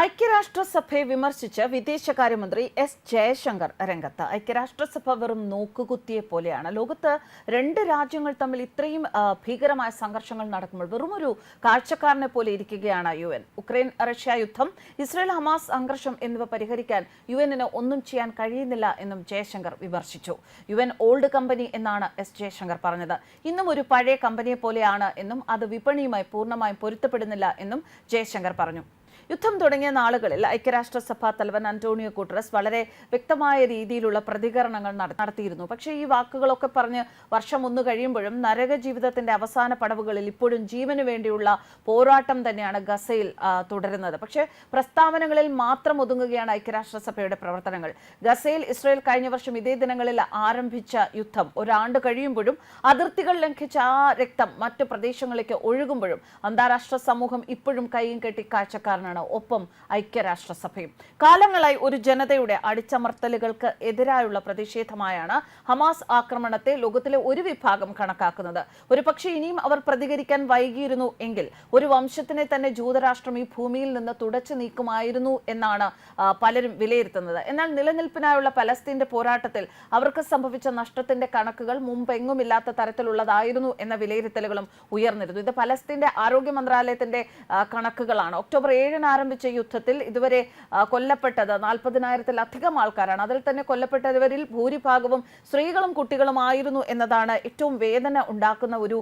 ഐക്യരാഷ്ട്രസഭയെ വിമർശിച്ച് വിദേശകാര്യമന്ത്രി എസ് ജയശങ്കർ രംഗത്ത്. ഐക്യരാഷ്ട്രസഭ വെറും നോക്കുകുത്തിയെ പോലെയാണ്. ലോകത്ത് രണ്ട് രാജ്യങ്ങൾ തമ്മിൽ ഇത്രയും ഭീകരമായ സംഘർഷങ്ങൾ നടക്കുമ്പോൾ വെറുമൊരു കാഴ്ചക്കാരനെ പോലെ ഇരിക്കുകയാണ് യു എൻ. ഉക്രൈൻ റഷ്യ യുദ്ധം ഇസ്രയേൽ ഹമാസ് സംഘർഷം എന്നിവ പരിഹരിക്കാൻ യു എന്നിന് ഒന്നും ചെയ്യാൻ കഴിയുന്നില്ല എന്നും ജയശങ്കർ വിമർശിച്ചു. യു എൻ ഓൾഡ് കമ്പനി എന്നാണ് എസ് ജയശങ്കർ പറഞ്ഞത്. ഇന്നും ഒരു പഴയ കമ്പനിയെ പോലെയാണ് എന്നും അത് വിപണിയുമായി പൂർണമായും പൊരുത്തപ്പെടുന്നില്ല എന്നും ജയശങ്കർ പറഞ്ഞു. യുദ്ധം തുടങ്ങിയ നാളുകളിൽ ഐക്യരാഷ്ട്രസഭാ തലവൻ അന്റോണിയോ ഗുട്ടറസ് വളരെ വ്യക്തമായ രീതിയിലുള്ള പ്രതികരണങ്ങൾ നടത്തിയിരുന്നു. പക്ഷേ ഈ വാക്കുകളൊക്കെ പറഞ്ഞ് വർഷം ഒന്ന് കഴിയുമ്പോഴും നരക ജീവിതത്തിന്റെ അവസാന പടവുകളിൽ ഇപ്പോഴും ജീവന് വേണ്ടിയുള്ള പോരാട്ടം തന്നെയാണ് ഗസയിൽ തുടരുന്നത്. പക്ഷേ പ്രസ്താവനകളിൽ മാത്രം ഒതുങ്ങുകയാണ് ഐക്യരാഷ്ട്രസഭയുടെ പ്രവർത്തനങ്ങൾ. ഗസയിൽ ഇസ്രയേൽ കഴിഞ്ഞ വർഷം ഇതേ ദിനങ്ങളിൽ ആരംഭിച്ച യുദ്ധം. ഒരാണ്ട് കഴിയുമ്പോഴും അതിർത്തികൾ ലംഘിച്ച ആ രക്തം മറ്റു പ്രദേശങ്ങളിലേക്ക് ഒഴുകുമ്പോഴും അന്താരാഷ്ട്ര സമൂഹം ഇപ്പോഴും കൈയും കെട്ടി കാഴ്ചക്കാരനാണ്. ഒപ്പം ഐക്യരാഷ്ട്രസഭയും. കാലങ്ങളായി ഒരു ജനതയുടെ അടിച്ചമർത്തലുകൾക്ക് എതിരായുള്ള പ്രതിഷേധമായാണ് ഹമാസ് ആക്രമണത്തെ ലോകത്തിലെ ഒരു വിഭാഗം കണക്കാക്കുന്നത്. ഒരു പക്ഷേ ഇനിയും അവർ പ്രതികരിക്കാൻ വൈകിയിരുന്നു എങ്കിൽ ഒരു വംശത്തിനെ തന്നെ ജൂതരാഷ്ട്രം ഈ ഭൂമിയിൽ നിന്ന് തുടച്ചു നീക്കുമായിരുന്നു എന്നാണ് പലരും വിലയിരുത്തുന്നത്. എന്നാൽ നിലനിൽപ്പിനായുള്ള പലസ്തീന്റെ പോരാട്ടത്തിൽ അവർക്ക് സംഭവിച്ച നഷ്ടത്തിന്റെ കണക്കുകൾ മുമ്പെങ്ങുമില്ലാത്ത തരത്തിലുള്ളതായിരുന്നു എന്ന വിലയിരുത്തലുകളും ഉയർന്നിരുന്നു. ഇത് പലസ്തീന്റെ ആരോഗ്യ മന്ത്രാലയത്തിന്റെ കണക്കുകളാണ്. ഒക്ടോബർ ഏഴിന് ആരംഭിച്ച യുദ്ധത്തിൽ ഇതുവരെ കൊല്ലപ്പെട്ടത് നാൽപ്പതിനായിരത്തിലധികം ആൾക്കാരാണ്. അതിൽ തന്നെ കൊല്ലപ്പെട്ടവരിൽ ഭൂരിഭാഗവും സ്ത്രീകളും കുട്ടികളുമായിരുന്നു എന്നതാണ് ഏറ്റവും വേദന ഉണ്ടാക്കുന്ന ഒരു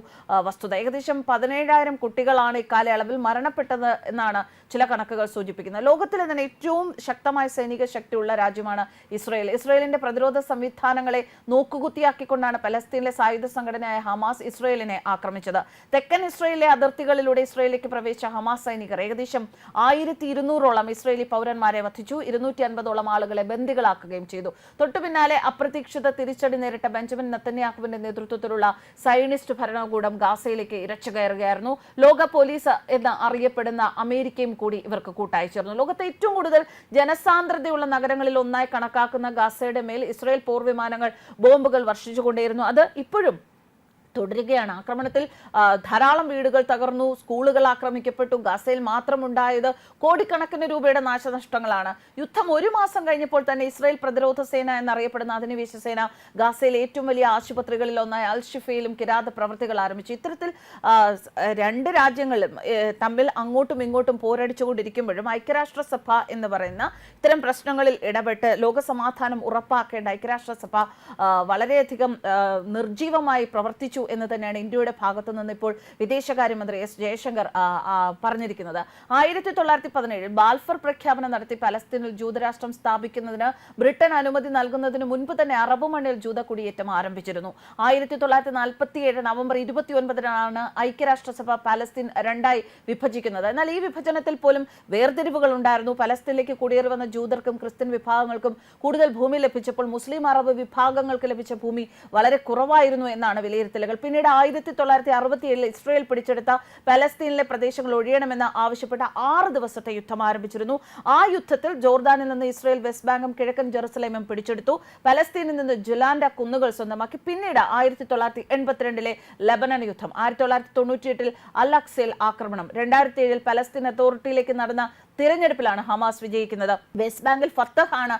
വസ്തുത. ഏകദേശം പതിനേഴായിരം കുട്ടികളാണ് ഇക്കാലയളവിൽ മരണപ്പെട്ടത് എന്നാണ് ചില കണക്കുകൾ സൂചിപ്പിക്കുന്നത്. ലോകത്തിലെ തന്നെ ഏറ്റവും ശക്തമായ സൈനിക ശക്തിയുള്ള രാജ്യമാണ് ഇസ്രയേൽ. ഇസ്രയേലിന്റെ പ്രതിരോധ സംവിധാനങ്ങളെ നോക്കുകുത്തിയാക്കിക്കൊണ്ടാണ് പലസ്തീനിലെ സായുധ സംഘടനയായ ഹമാസ് ഇസ്രയേലിനെ ആക്രമിച്ചത്. തെക്കൻ ഇസ്രയേലിലെ അതിർത്തികളിലൂടെ ഇസ്രയേലിലേക്ക് പ്രവേശിച്ച ഹമാസ് സൈനികർ ഏകദേശം ആയിരത്തി ഇരുന്നൂറോളം ഇസ്രയേലി പൗരന്മാരെ വധിച്ചു. ഇരുന്നൂറ്റി അൻപതോളം ആളുകളെ ബന്ദികളാക്കുകയും ചെയ്തു. തൊട്ടു പിന്നാലെ അപ്രതീക്ഷിത തിരിച്ചടി നേരിട്ട ബെഞ്ചമിൻ നത്തന്യാഹുവിന്റെ നേതൃത്വത്തിലുള്ള സൈനിസ്റ്റ് ഭരണകൂടം ഗാസയിലേക്ക് ഇരച്ചു കയറുകയായിരുന്നു. ലോക പോലീസ് എന്ന് അറിയപ്പെടുന്ന അമേരിക്കയും കൂടി ഇവർക്ക് കൂട്ടായി ചേർന്നു. ലോകത്തെ ഏറ്റവും കൂടുതൽ ജനസാന്ദ്രതയുള്ള നഗരങ്ങളിൽ ഒന്നായി കണക്കാക്കുന്ന ഗാസയുടെ മേൽ ഇസ്രായേൽ പോർവിമാനങ്ങൾ ബോംബുകൾ വർഷിച്ചുകൊണ്ടേയിരുന്നു. അത് ഇപ്പോഴും തുടരുകയാണ്. ആക്രമണത്തിൽ ധാരാളം വീടുകൾ തകർന്നു സ്കൂളുകൾ ആക്രമിക്കപ്പെട്ടു ഗസയിൽ മാത്രം ഉണ്ടായത് കോടിക്കണക്കിന് രൂപയുടെ നാശനഷ്ടങ്ങളാണ്. യുദ്ധം ഒരു മാസം കഴിഞ്ഞപ്പോൾ തന്നെ ഇസ്രായേൽ പ്രതിരോധ സേന എന്നറിയപ്പെടുന്ന അധിനിവേശ സേന ഗസയിൽ ഏറ്റവും വലിയ ആശുപത്രികളിൽ ഒന്നായ അൽ ഷിഫയിലും കിരാത പ്രവൃത്തികൾ ആരംഭിച്ചു. ഇത്തരത്തിൽ രണ്ട് രാജ്യങ്ങളും തമ്മിൽ അങ്ങോട്ടും ഇങ്ങോട്ടും പോരടിച്ചുകൊണ്ടിരിക്കുമ്പോഴും ഐക്യരാഷ്ട്രസഭ എന്ന് പറയുന്ന ഇത്തരം പ്രശ്നങ്ങളിൽ ഇടപെട്ട് ലോകസമാധാനം ഉറപ്പാക്കേണ്ട ഐക്യരാഷ്ട്രസഭ സഭ വളരെയധികം നിർജീവമായി പ്രവർത്തിച്ചു എന്ന് തന്നെയാണ് ഇന്ത്യയുടെ ഭാഗത്തു നിന്ന് ഇപ്പോൾ വിദേശകാര്യമന്ത്രി എസ് ജയശങ്കർ പറഞ്ഞിരിക്കുന്നത്. ആയിരത്തി തൊള്ളായിരത്തി പതിനേഴിൽ ബാൽഫർ പ്രഖ്യാപനം നടത്തി പലസ്തീനിൽ ജൂതരാഷ്ട്രം സ്ഥാപിക്കുന്നതിന് ബ്രിട്ടൻ അനുമതി നൽകുന്നതിന് മുൻപ് തന്നെ അറബ് മണ്ണിൽ ജൂത കുടിയേറ്റം ആരംഭിച്ചിരുന്നു. ആയിരത്തി തൊള്ളായിരത്തി നാൽപ്പത്തി ഏഴ് നവംബർ ഇരുപത്തി ഒൻപതിനാണ് ഐക്യരാഷ്ട്രസഭ പലസ്തീൻ രണ്ടായി വിഭജിക്കുന്നത്. എന്നാൽ ഈ വിഭജനത്തിൽ പോലും വേർതിരിവുകൾ ഉണ്ടായിരുന്നു. പലസ്തീനിലേക്ക് കുടിയേറി വന്ന ജൂതർക്കും ക്രിസ്ത്യൻ വിഭാഗങ്ങൾക്കും കൂടുതൽ ഭൂമി ലഭിച്ചപ്പോൾ മുസ്ലിം അറബ് വിഭാഗങ്ങൾക്ക് ലഭിച്ച ഭൂമി വളരെ കുറവായിരുന്നു എന്നാണ് വിലയിരുത്തലുകൾ പിന്നീട് ആയിരത്തി തൊള്ളായിരത്തി അറുപത്തി ഏഴിൽ ഇസ്രയേൽ പിടിച്ചെടുത്ത പലസ്തീനിലെ പ്രദേശങ്ങൾ ഒഴിയണമെന്ന് ആവശ്യപ്പെട്ട ആറ് ദിവസത്തെ യുദ്ധം ആരംഭിച്ചിരുന്നു. ആ യുദ്ധത്തിൽ ജോർദാനിൽ നിന്ന് ഇസ്രയേൽ വെസ്റ്റ് ബാങ്കും കിഴക്കൻ ജെറുസലേമും പിടിച്ചെടുത്തു. പലസ്തീനിൽ നിന്ന് ജുലാൻഡ കുന്നുകൾ സ്വന്തമാക്കി. പിന്നീട് ആയിരത്തി തൊള്ളായിരത്തി എൺപത്തിരണ്ടിലെ ലബനൻ യുദ്ധം. ആയിരത്തി തൊള്ളായിരത്തി തൊണ്ണൂറ്റിയെട്ടിൽ അൽ അക്സയിൽ ആക്രമണം. രണ്ടായിരത്തി ഏഴിൽ പലസ്തീൻ അതോറിറ്റിയിലേക്ക് നടന്ന തിരഞ്ഞെടുപ്പിലാണ് ഹമാസ് വിജയിക്കുന്നത്. വെസ്റ്റ് ബാങ്കിൽ ഫത്തഹ് ആണ്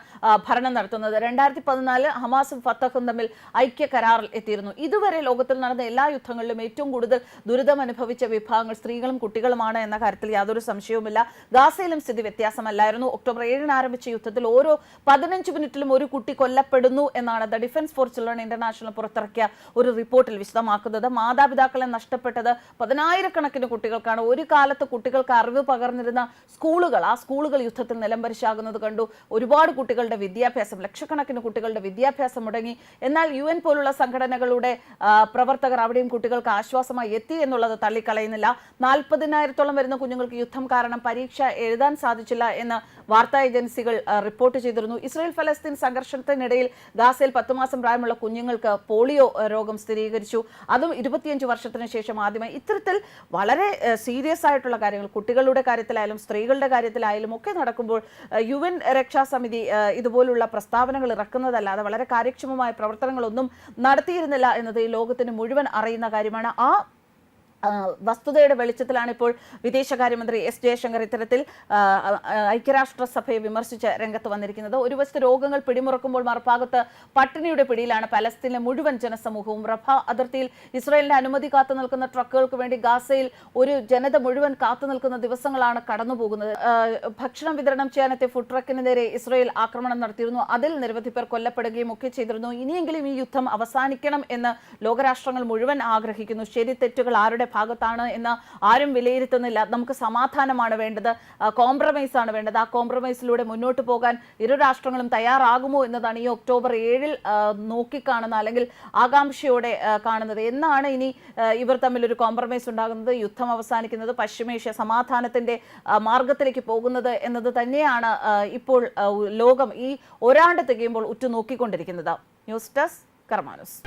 ഭരണം നടത്തുന്നത്. രണ്ടായിരത്തി പതിനാല് ഹമാസും ഫത്തഹും തമ്മിൽ ഐക്യ കരാറിൽ എത്തിയിരുന്നു. ഇതുവരെ ലോകത്തിൽ നടന്ന എല്ലാ യുദ്ധങ്ങളിലും ഏറ്റവും കൂടുതൽ ദുരിതം അനുഭവിച്ച വിഭാഗങ്ങൾ സ്ത്രീകളും കുട്ടികളുമാണ് എന്ന കാര്യത്തിൽ യാതൊരു സംശയവുമില്ല. ഗാസയിലും സ്ഥിതി വ്യത്യാസമല്ലായിരുന്നു. ഒക്ടോബർ ഏഴിന് ആരംഭിച്ച യുദ്ധത്തിൽ ഓരോ പതിനഞ്ച് മിനിറ്റിലും ഒരു കുട്ടി കൊല്ലപ്പെടുന്നു എന്നാണ് the defence for children international പുറത്തിറക്കിയ ഒരു റിപ്പോർട്ടിൽ വിശദമാക്കുന്നത്. മാതാപിതാക്കളെ നഷ്ടപ്പെട്ടത് പതിനായിരക്കണക്കിന് കുട്ടികൾക്കാണ്. ഒരു കാലത്ത് കുട്ടികൾക്ക് അറിവ് പകർന്നിരുന്ന സ്കൂളുകൾ ആ സ്കൂളുകൾ യുദ്ധത്തിൽ നിലംപരിശാകുന്നത് കണ്ടു. ഒരുപാട് കുട്ടികളുടെ വിദ്യാഭ്യാസം ലക്ഷക്കണക്കിന് കുട്ടികളുടെ വിദ്യാഭ്യാസം മുടങ്ങി. എന്നാൽ യു എൻ പോലുള്ള സംഘടനകളുടെ പ്രവർത്തകർ അവിടെയും കുട്ടികൾക്ക് ആശ്വാസമായി എത്തി എന്നുള്ളത് തള്ളിക്കളയുന്നില്ല. നാൽപ്പതിനായിരത്തോളം വരുന്ന കുഞ്ഞുങ്ങൾക്ക് യുദ്ധം കാരണം പരീക്ഷ എഴുതാൻ സാധിച്ചില്ല എന്ന് വാർത്താ ഏജൻസികൾ റിപ്പോർട്ട് ചെയ്തിരുന്നു. ഇസ്രായേൽ ഫലസ്തീൻ സംഘർഷത്തിനിടയിൽ ഗാസയിൽ പത്ത് മാസം പ്രായമുള്ള കുഞ്ഞുങ്ങൾക്ക് പോളിയോ രോഗം സ്ഥിരീകരിച്ചു. അതും ഇരുപത്തിയഞ്ച് വർഷത്തിന് ശേഷം ആദ്യമായി. ഇത്തരത്തിൽ വളരെ സീരിയസ് ആയിട്ടുള്ള കാര്യങ്ങൾ കുട്ടികളുടെ കാര്യത്തിലായാലും സ്ത്രീകളുടെ കാര്യത്തിലായാലും ഒക്കെ നടക്കുമ്പോൾ യു എൻ രക്ഷാസമിതി ഇതുപോലുള്ള പ്രസ്താവനകൾ ഇറക്കുന്നതല്ലാതെ വളരെ കാര്യക്ഷമമായ പ്രവർത്തനങ്ങളൊന്നും നടത്തിയിരുന്നില്ല എന്നത് ഈ ലോകത്തിന് മുഴുവൻ അറിയുന്ന കാര്യമാണ്. ആ, വസ്തുതയുടെ വെളിച്ചത്തിലാണ് ഇപ്പോൾ വിദേശകാര്യമന്ത്രി എസ് ജയശങ്കർ ഇത്തരത്തിൽ ഐക്യരാഷ്ട്രസഭയെ വിമർശിച്ച് രംഗത്ത് വന്നിരിക്കുന്നത്. ഒരു വശത്ത് രോഗങ്ങൾ പിടിമുറക്കുമ്പോൾ മറുഭാഗത്ത് പട്ടിണിയുടെ പിടിയിലാണ് പലസ്തീനിലെ മുഴുവൻ ജനസമൂഹവും. റഫ അതിർത്തിയിൽ ഇസ്രായേലിന്റെ അനുമതി കാത്തു നിൽക്കുന്ന ട്രക്കുകൾക്ക് വേണ്ടി ഗാസയിൽ ഒരു ജനത മുഴുവൻ കാത്തു നിൽക്കുന്ന ദിവസങ്ങളാണ് കടന്നുപോകുന്നത്. ഭക്ഷണം വിതരണം ചെയ്യാനെത്തിയ ഫുഡ് ട്രക്കിന് നേരെ ഇസ്രായേൽ ആക്രമണം നടത്തിയിരുന്നു. അതിൽ നിരവധി പേർ കൊല്ലപ്പെടുകയും ഒക്കെ ചെയ്തിരുന്നു. ഇനിയെങ്കിലും ഈ യുദ്ധം അവസാനിക്കണം എന്ന് ലോകരാഷ്ട്രങ്ങൾ മുഴുവൻ ആഗ്രഹിക്കുന്നു. ശരി തെറ്റുകൾ ആരുടെ ഭാഗത്താണ് എന്ന് ആരും വിലയിരുത്തുന്നില്ല. നമുക്ക് സമാധാനമാണ് വേണ്ടത്. കോംപ്രമൈസ് ആണ് വേണ്ടത്. ആ കോംപ്രമൈസിലൂടെ മുന്നോട്ട് പോകാൻ ഇരു രാഷ്ട്രങ്ങളും തയ്യാറാകുമോ എന്നതാണ് ഈ ഒക്ടോബർ ഏഴിൽ നോക്കിക്കാണുന്ന അല്ലെങ്കിൽ ആകാംക്ഷയോടെ കാണുന്നത്. എന്നാണ് ഇനി ഇവർ തമ്മിൽ ഒരു കോംപ്രമൈസ് ഉണ്ടാകുന്നത് യുദ്ധം അവസാനിക്കുന്നത് പശ്ചിമേഷ്യ സമാധാനത്തിന്റെ മാർഗത്തിലേക്ക് പോകുന്നത് എന്നത് തന്നെയാണ് ഇപ്പോൾ ലോകം ഈ ഒരാണ്ട് തികയുമ്പോൾ ഉറ്റുനോക്കിക്കൊണ്ടിരിക്കുന്നത്. News desk കർമാനുസ്.